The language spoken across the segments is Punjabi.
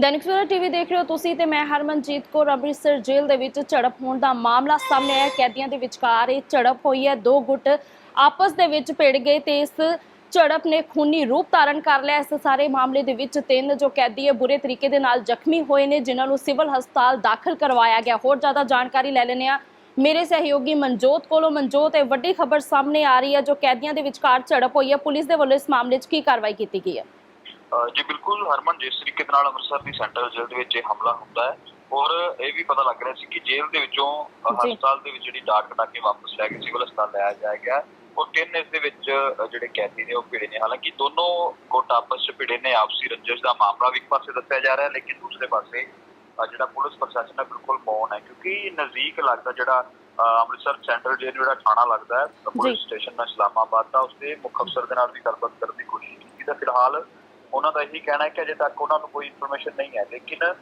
ਦੈਨਿਕ ਸਵੇਰਾ ਟੀਵੀ ਦੇਖ ਰਹੇ ਹੋ ਤੁਸੀਂ ਤੇ ਮੈਂ ਹਰਮਨਜੀਤ ਕੌਰ, ਅੰਮ੍ਰਿਤਸਰ ਜੇਲ੍ਹ ਦੇ ਵਿੱਚ ਝੜਪ ਹੋਣ ਦਾ ਮਾਮਲਾ ਸਾਹਮਣੇ ਆਇਆ। ਕੈਦੀਆਂ ਦੇ ਵਿਚਕਾਰ ਇਹ ਝੜਪ ਹੋਈ ਹੈ। ਦੋ ਗੁੱਟ ਆਪਸ ਦੇ ਵਿੱਚ ਭਿੜ ਗਏ ਤੇ ਇਸ ਝੜਪ ਨੇ ਖੂਨੀ ਰੂਪ ਧਾਰਨ ਕਰ ਲਿਆ। ਇਸ ਸਾਰੇ ਮਾਮਲੇ ਦੇ ਵਿੱਚ ਤਿੰਨ ਜੋ ਕੈਦੀ ਹੈ, ਬੁਰੇ ਤਰੀਕੇ ਦੇ ਨਾਲ ਜ਼ਖਮੀ ਹੋਏ ਨੇ, ਜਿਨ੍ਹਾਂ ਨੂੰ ਸਿਵਲ ਹਸਪਤਾਲ ਦਾਖਲ ਕਰਵਾਇਆ ਗਿਆ। ਹੋਰ ਜ਼ਿਆਦਾ ਜਾਣਕਾਰੀ ਲੈ ਲੈਂਦੇ ਆ ਮੇਰੇ ਸਹਿਯੋਗੀ ਮਨਜੋਤ ਕੋਲੋਂ। ਮਨਜੋਤ, ਇਹ ਵੱਡੀ ਖਬਰ ਸਾਹਮਣੇ ਆ ਰਹੀ ਹੈ। ਜੋ ਕੈਦੀਆਂ ਦੇ ਵਿਚਕਾਰ ਝੜਪ ਹੋਈ ਹੈ, ਪੁਲਿਸ ਦੇ ਵੱਲੋਂ ਇਸ ਮਾਮਲੇ 'ਚ ਕੀ ਕਾਰਵਾਈ ਕੀਤੀ ਗਈ ਹੈ? ਜੀ ਬਿਲਕੁਲ ਹਰਮਨ ਜਿਸ ਤਰੀਕੇ ਦੇ ਨਾਲ ਅੰਮ੍ਰਿਤਸਰ ਦੀ ਸੈਂਟਰਲ ਜੇਲ੍ਹ ਦੇ ਵਿੱਚ ਇਹ ਹਮਲਾ ਹੁੰਦਾ ਹੈ ਔਰ ਇਹ ਵੀ ਪਤਾ ਲੱਗ ਰਿਹਾ ਸੀ ਕਿ ਜੇਲ੍ਹ ਦੇ ਵਿੱਚੋਂ। ਹਸਪਤਾਲ ਦੇ ਵਿੱਚ ਜਿਹੜੀ ਡਾਕ ਕਟਾ ਕੇ ਵਾਪਸ ਲੈ ਕੇ ਸਿਵਲ ਹਸਪਤਾਲ ਲਿਆਇਆ ਜਾਏਗਾ ਔਰ ਤਿੰਨ ਇਸ ਦੇ ਵਿੱਚ ਜਿਹੜੇ ਕੈਦੀ ਨੇ ਉਹ ਭਿੜੇ ਨੇ। ਹਾਲਾਂਕਿ ਦੋਨੋਂ ਗੁੱਟ ਆਪਸ ਵਿੱਚ ਭਿੜੇ ਨੇ ਆਪਸੀ ਰੰਜਿਸ਼ ਦਾ ਮਾਮਲਾ ਵੀ ਇੱਕ ਪਾਸੇ ਦੱਸਿਆ ਜਾ ਰਿਹਾ ਹੈ ਲੇਕਿਨ ਦੂਸਰੇ ਪਾਸੇ ਜਿਹੜਾ ਪੁਲਿਸ ਪ੍ਰਸ਼ਾਸਨ ਹੈ ਬਿਲਕੁਲ ਮੌਨ ਹੈ ਕਿਉਂਕਿ ਨਜ਼ਦੀਕ ਲੱਗਦਾ ਜਿਹੜਾ ਅੰਮ੍ਰਿਤਸਰ ਸੈਂਟਰਲ ਜੇਲ੍ਹ ਜਿਹੜਾ ਥਾਣਾ ਲੱਗਦਾ ਹੈ ਪੁਲਿਸ ਸਟੇਸ਼ਨ ਇਸਲਾਮਾਬਾਦ ਦਾ ਉਸਦੇ ਮੁੱਖ ਅਫਸਰ ਦੇ ਨਾਲ ਵੀ ਗੱਲਬਾਤ ਕਰਨ ਦੀ ਕੋਸ਼ਿਸ਼ ਕੀਤੀ। ਤਾਂ ਫਿਲਹਾਲ ਉਹਨਾਂ ਦਾ ਇਹੀ ਕਹਿਣਾ ਹੈ ਕਿ ਅਜੇ ਤੱਕ ਉਹਨਾਂ ਨੂੰ ਕੋਈ ਇਨਫੋਰਮੇਸ਼ਨ ਨਹੀਂ ਹੈ ਲੇਕਿਨ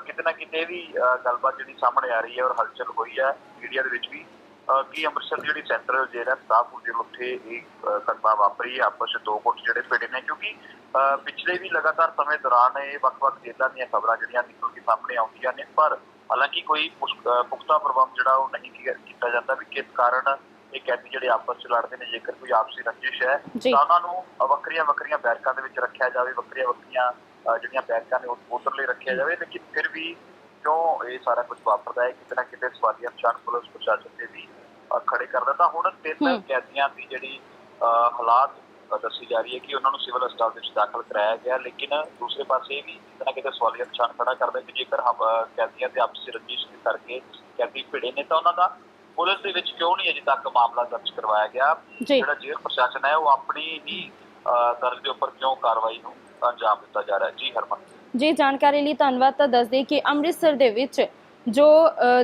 ਕਿਤੇ ਨਾ ਕਿਤੇ ਵੀ ਗੱਲਬਾਤ ਜਿਹੜੀ ਸਾਹਮਣੇ ਆ ਰਹੀ ਹੈ ਔਰ ਹਲਚਲ ਹੋਈ ਹੈ ਮੀਡੀਆ ਦੇ ਵਿੱਚ ਵੀ ਕਿ ਅੰਮ੍ਰਿਤਸਰ ਜਿਹੜੀ ਸੈਂਟਰਲ ਜੇਲ੍ਹ ਹੈ ਸਤਾਫਪੁਰ ਦੇ ਉੱਥੇ ਇਹ ਘਟਨਾ ਵਾਪਰੀ ਹੈ ਆਪਸ ਵਿੱਚ ਦੋ ਗੁੱਟ ਜਿਹੜੇ ਭਿੜੇ ਨੇ ਕਿਉਂਕਿ ਅਹ, ਪਿਛਲੇ ਵੀ ਲਗਾਤਾਰ ਸਮੇਂ ਦੌਰਾਨ ਇਹ ਵੱਖ-ਵੱਖ ਜੇਲ੍ਹਾਂ ਦੀਆਂ ਖਬਰਾਂ ਜਿਹੜੀਆਂ ਨਿਕਲ ਕੇ ਸਾਹਮਣੇ ਆਉਂਦੀਆਂ ਨੇ ਪਰ ਹਾਲਾਂਕਿ ਕੋਈ ਪੁਸ- ਪੁਖਤਾ ਪ੍ਰਬੰਧ ਜਿਹੜਾ ਉਹ ਨਹੀਂ ਕੀਤਾ ਜਾਂਦਾ ਵੀ ਕਿਸ ਕਾਰਨ ਇਹ ਕੈਦੀ ਜਿਹੜੇ ਆਪਸ ਵਿੱਚ ਲੜਦੇ ਨੇ ਜੇਕਰ ਕੋਈ ਆਪਸੀ ਰੰਜਿਸ਼ ਹੈ। ਤਾਂ ਉਹਨਾਂ ਨੂੰ ਵੱਖਰੀਆਂ ਵੱਖਰੀਆਂ ਬੈਰਕਾਂ ਦੇ ਵਿੱਚ ਰੱਖਿਆ ਜਾਵੇ ਵੱਖਰੀਆਂ ਵੱਖਰੀਆਂ ਜਿਹੜੀਆਂ ਬੈਰਕਾਂ ਨੇ ਉਧਰ ਲਈ ਰੱਖਿਆ ਜਾਵੇ ਲੇਕਿਨ ਫਿਰ ਵੀ ਕਿਉਂ ਇਹ ਸਾਰਾ ਕੁਝ ਵਾਪਰਦਾ ਹੈ ਕਿਤੇ ਨਾ ਕਿਤੇ ਸਵਾਲੀਆ ਨਿਸ਼ਾਨ ਪੁਲਿਸ ਪ੍ਰਸ਼ਾਸਨ ਤੇ ਵੀ ਖੜੇ ਕਰਦਾ ਤਾਂ ਹੁਣ ਤਿੰਨ। ਕੈਦੀਆਂ ਦੀ ਜਿਹੜੀ ਹਾਲਾਤ ਦੱਸੀ ਜਾ ਰਹੀ ਹੈ ਕਿ ਉਹਨਾਂ ਨੂੰ ਸਿਵਲ ਹਸਪਤਾਲ ਵਿੱਚ ਦਾਖਲ ਕਰਾਇਆ ਗਿਆ ਲੇਕਿਨ ਦੂਸਰੇ ਪਾਸੇ ਵੀ ਕਿਤੇ ਨਾ ਕਿਤੇ ਸਵਾਲੀਆ ਨਿਸ਼ਾਨ ਖੜਾ ਕਰਦਾ ਕਿ ਜੇਕਰ ਕੈਦੀਆਂ ਦੇ ਆਪਸੀ ਰੰਜਿਸ਼ ਕਰਕੇ ਕੈਦੀ ਭਿੜੇ ਨੇ ਤਾਂ ਉਹਨਾਂ ਦਾ ਪੁਲਿਸ ਦੇ ਵਿੱਚ ਕਿਉਂ ਨਹੀਂ ਅਜੇ ਤੱਕ ਮਾਮਲਾ ਦਰਜ ਕਰਵਾਇਆ ਗਿਆ? ਜਿਹੜਾ ਜੇਲ੍ਹ ਪ੍ਰਸ਼ਾਸਨ ਹੈ ਉਹ ਆਪਣੀ ਹੀ ਦਰਜ ਦੇ ਉੱਪਰ ਕਿਉਂ ਕਾਰਵਾਈ ਨੂੰ ਅੰਜਾਮ ਦਿੱਤਾ ਜਾ ਰਿਹਾ ਜੀ ਹਰਮਨ। ਜੀ ਜਾਣਕਾਰੀ ਲਈ ਧੰਨਵਾਦ। ਤਾਂ ਦੱਸ ਦੇ ਕਿ ਅੰਮ੍ਰਿਤਸਰ ਦੇ ਵਿੱਚ ਜੋ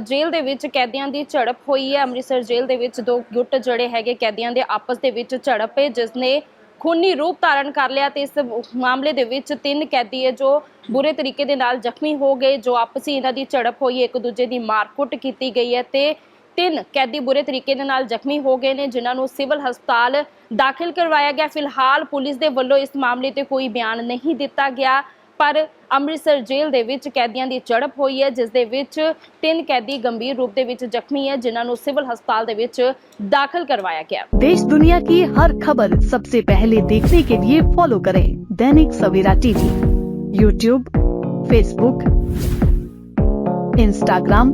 ਜੇਲ੍ਹ ਦੇ ਵਿੱਚ ਕੈਦੀਆਂ ਦੀ ਝੜਪ ਹੋਈ ਹੈ ਅੰਮ੍ਰਿਤਸਰ ਜੇਲ੍ਹ ਦੇ ਵਿੱਚ ਦੋ ਗੁੱਟ ਜਿਹੜੇ ਹੈਗੇ ਕੈਦੀਆਂ ਦੇ ਆਪਸ ਦੇ ਵਿੱਚ ਝੜਪ ਹੈ ਜਿਸ ਨੇ ਖੂਨੀ ਰੂਪ ਧਾਰਨ ਕਰ ਲਿਆ ਤੇ ਇਸ ਮਾਮਲੇ ਦੇ ਵਿੱਚ ਤਿੰਨ ਕੈਦੀ ਹੈ ਜੋ ਬੁਰੇ ਤਰੀਕੇ ਦੇ ਨਾਲ ਜ਼ਖਮੀ ਹੋ ਗਏ ਜੋ ਆਪਸੀ ਇਹਨਾਂ ਦੀ ਝੜਪ ਹੋਈ ਇੱਕ ਦੂਜੇ ਦੀ ਮਾਰਕੁੱਟ ਕੀਤੀ ਗਈ ਹੈ ਤੇ ਤਿੰਨ ਕੈਦੀ ਬੁਰੇ ਤਰੀਕੇ ਦੇ ਨਾਲ ਜ਼ਖਮੀ ਹੋ ਗਏ ਨੇ ਜਿਨ੍ਹਾਂ ਨੂੰ ਸਿਵਲ ਹਸਪਤਾਲ ਦਾਖਲ ਕਰਵਾਇਆ ਗਿਆ ਫਿਲਹਾਲ ਪੁਲਿਸ ਦੇ ਵੱਲੋਂ ਇਸ ਮਾਮਲੇ ਤੇ ਕੋਈ ਬਿਆਨ ਨਹੀਂ ਦਿੱਤਾ ਗਿਆ ਪਰ ਅੰਮ੍ਰਿਤਸਰ ਜੇਲ੍ਹ ਦੇ ਵਿੱਚ ਕੈਦੀਆਂ ਦੀ ਝੜਪ ਹੋਈ ਹੈ ਜਿਸ ਦੇ ਵਿੱਚ ਤਿੰਨ ਕੈਦੀ ਗੰਭੀਰ ਰੂਪ ਦੇ ਵਿੱਚ ਜ਼ਖਮੀ ਹੈ ਜਿਨ੍ਹਾਂ ਨੂੰ ਸਿਵਲ ਹਸਪਤਾਲ ਦੇ ਵਿੱਚ ਦਾਖਲ ਕਰਵਾਇਆ ਗਿਆ देश दुनिया की हर खबर सबसे पहले देखने के लिए फॉलो करें Dainik Savera TV YouTube Facebook Instagram